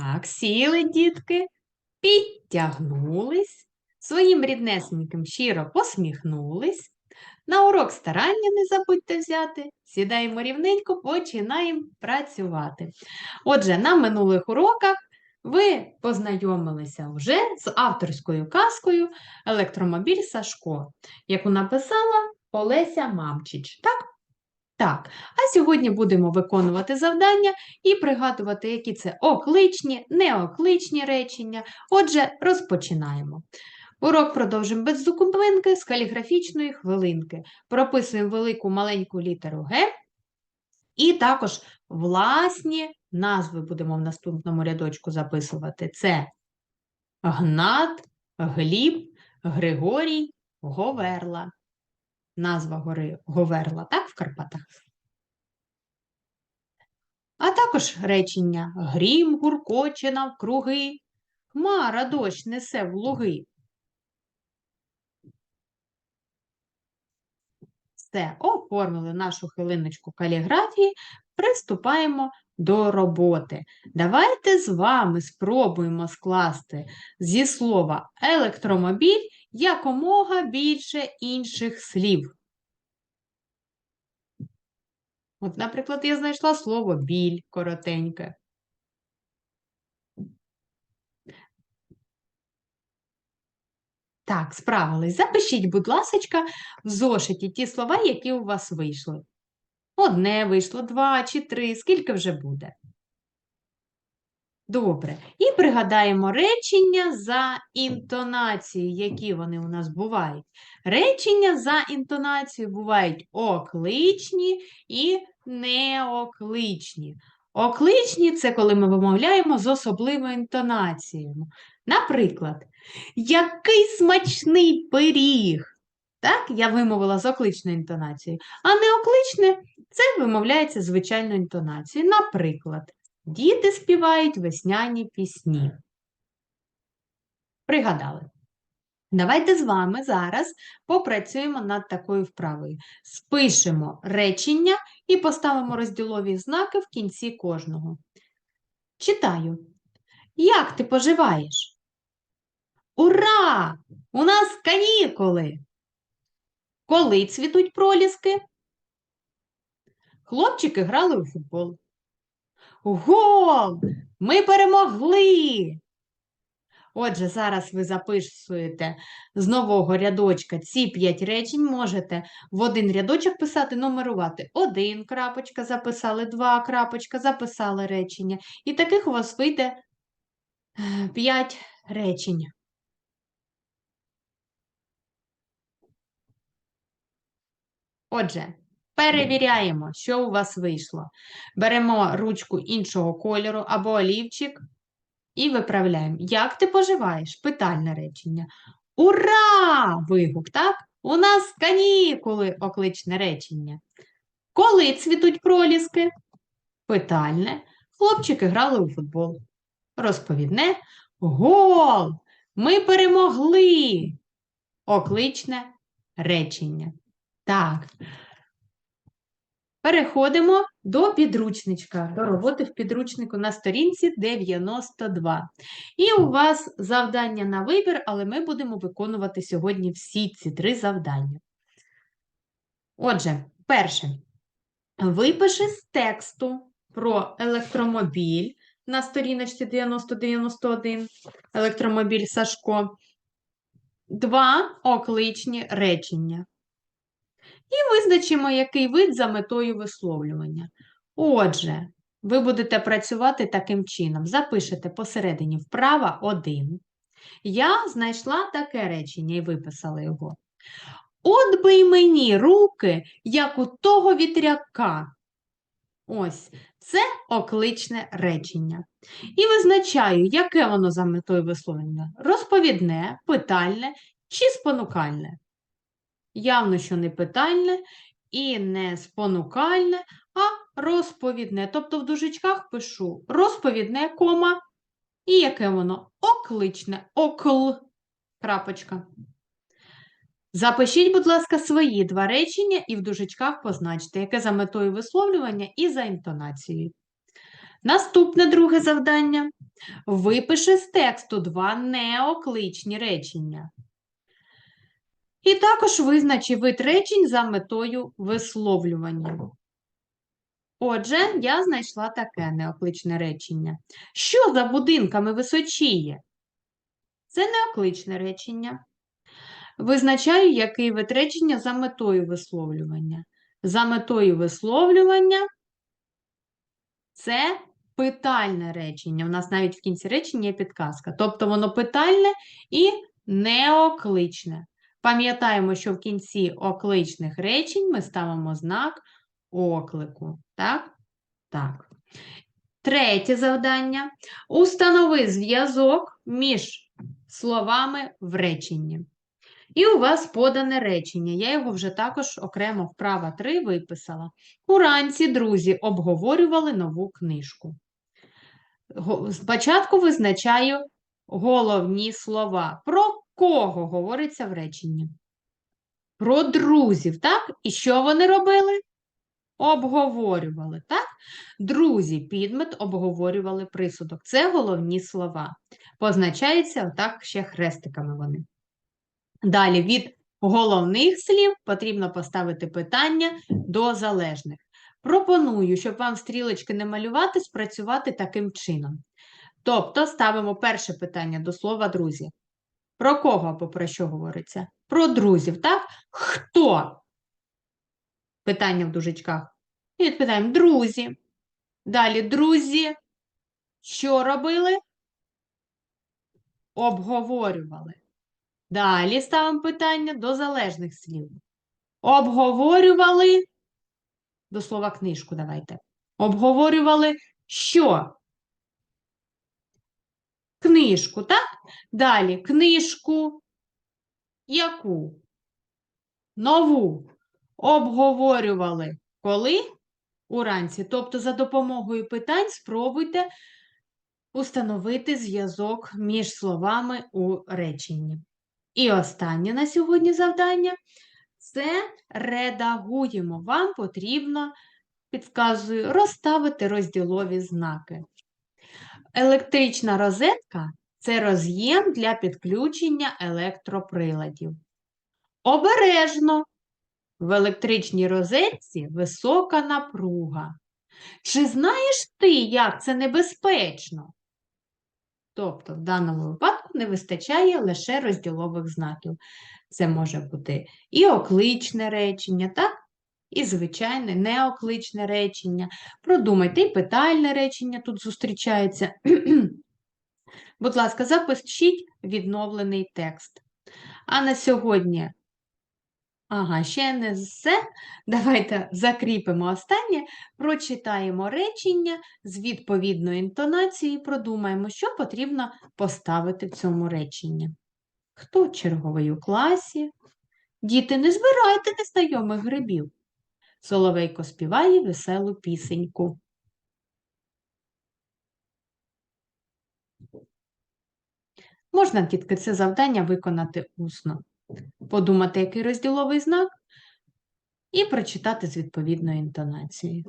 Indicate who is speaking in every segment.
Speaker 1: Так, сіли, дітки, підтягнулись, своїм ріднесеньким щиро посміхнулись. На урок старання не забудьте взяти. Сідаємо рівненько, починаємо працювати. Отже, на минулих уроках ви познайомилися вже з авторською казкою Електромобіль Сашко, яку написала Олеся Мамчич. Так? Так. А сьогодні будемо виконувати завдання і пригадувати, які це окличні, неокличні речення. Отже, розпочинаємо. Урок продовжимо без зупинки з каліграфічної хвилинки. Прописуємо велику маленьку літеру Г. І також власні назви будемо в наступному рядочку записувати. Це Гнат, Гліб, Григорій, Говерла. Назва гори Говерла, так, в Карпатах? А також речення Грім гуркоче навкруги, Хмара дощ несе в луги. Все, оформили нашу хвилиночку каліграфії, приступаємо до роботи. Давайте з вами спробуємо скласти зі слова електромобіль якомога більше інших слів. От, наприклад, я знайшла слово біль коротеньке. Так, справились. Запишіть, будь ласочка, в зошиті ті слова, які у вас вийшли. Одне вийшло, два чи три, скільки вже буде. Добре. І пригадаємо речення за інтонацією, які вони у нас бувають. Речення за інтонацією бувають окличні і неокличні. Окличні це коли ми вимовляємо з особливою інтонацією. Наприклад, який смачний пиріг. Так, я вимовила з окличною інтонацією. А неокличне це вимовляється звичайною інтонацією. Наприклад, діти співають весняні пісні. Пригадали. Давайте з вами зараз попрацюємо над такою вправою. Спишемо речення і поставимо розділові знаки в кінці кожного. Читаю. Як ти поживаєш? Ура! У нас канікули! Коли цвітуть проліски? Хлопчики грали у футбол. Гол! Ми перемогли! Отже, зараз ви записуєте з нового рядочка ці п'ять речень, можете в один рядочок писати, нумерувати. Один крапочка записали, два крапочка, записали речення. І таких у вас вийде е, п'ять речень. Отже, перевіряємо, що у вас вийшло. Беремо ручку іншого кольору або олівчик і виправляємо. Як ти поживаєш? Питальне речення. Ура! Вигук, так? У нас канікули окличне речення. Коли цвітуть проліски? Питальне. Хлопчики грали у футбол. Розповідне гол! Ми перемогли. Окличне речення. Так. Переходимо до підручничка, до роботи в підручнику на сторінці 92. І у вас завдання на вибір, але ми будемо виконувати сьогодні всі ці три завдання. Отже, перше. Випиши з тексту про електромобіль на сторіночці 9091, електромобіль Сашко, два окличні речення. І визначимо, який вид за метою висловлювання. Отже, ви будете працювати таким чином. Запишете посередині вправа один. Я знайшла таке речення і виписала його. От би й мені руки, як у того вітряка. Ось, це окличне речення. І визначаю, яке воно за метою висловлення: розповідне, питальне чи спонукальне. Явно, що не питальне і не спонукальне, а розповідне. Тобто в дужечках пишу розповідне кома, і яке воно окличне, окл. крапочка. Запишіть, будь ласка, свої два речення і в дужечках позначте, яке за метою висловлювання і за інтонацією. Наступне друге завдання. Випиши з тексту два неокличні речення. І також визначи вид речень за метою висловлювання. Отже, я знайшла таке неокличне речення. Що за будинками височіє? Це неокличне речення. Визначаю, який вид речення за метою висловлювання. За метою висловлювання це питальне речення. У нас навіть в кінці речення є підказка. Тобто воно питальне і неокличне. Пам'ятаємо, що в кінці окличних речень ми ставимо знак оклику. Так? Так. Третє завдання. Установи зв'язок між словами в реченні. І у вас подане речення. Я його вже також окремо вправа 3 виписала. Уранці друзі обговорювали нову книжку. Спочатку визначаю головні слова. Про кого говориться в реченні? Про друзів, так? І що вони робили? Обговорювали, так? Друзі, підмет, обговорювали присудок. Це головні слова. Позначаються отак ще хрестиками вони. Далі від головних слів потрібно поставити питання до залежних. Пропоную, щоб вам стрілочки не малювати, спрацювати таким чином. Тобто ставимо перше питання до слова друзі. Про кого або про що говориться? Про друзів, так? Хто? Питання в дужечках. І відповідаємо друзі. Далі друзі. Що робили? Обговорювали. Далі ставимо питання до залежних слів. Обговорювали до слова книжку давайте. Обговорювали що? Книжку, так? Далі книжку. Яку? Нову. Обговорювали коли? Уранці. Тобто, за допомогою питань спробуйте установити зв'язок між словами у реченні. І останнє на сьогодні завдання це редагуємо. Вам потрібно, підказую, розставити розділові знаки. Електрична розетка це роз'єм для підключення електроприладів. Обережно! В електричній розетці висока напруга. Чи знаєш ти, як це небезпечно? Тобто, в даному випадку не вистачає лише розділових знаків. Це може бути і окличне речення, так? І звичайне неокличне речення. Продумайте, і питальне речення тут зустрічається. Будь ласка, запишіть відновлений текст. А на сьогодні, ага, ще не все. Давайте закріпимо останнє, прочитаємо речення з відповідною інтонацією і продумаємо, що потрібно поставити в цьому реченні. Хто черговий у класі? Діти, не збирайте незнайомих грибів. Соловейко співає веселу пісеньку. Можна, дітки, це завдання виконати усно. Подумати, який розділовий знак, і прочитати з відповідною інтонацією.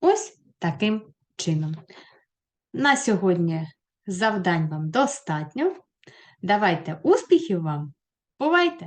Speaker 1: Ось таким чином. На сьогодні завдань вам достатньо. Давайте успіхів вам! Бувайте!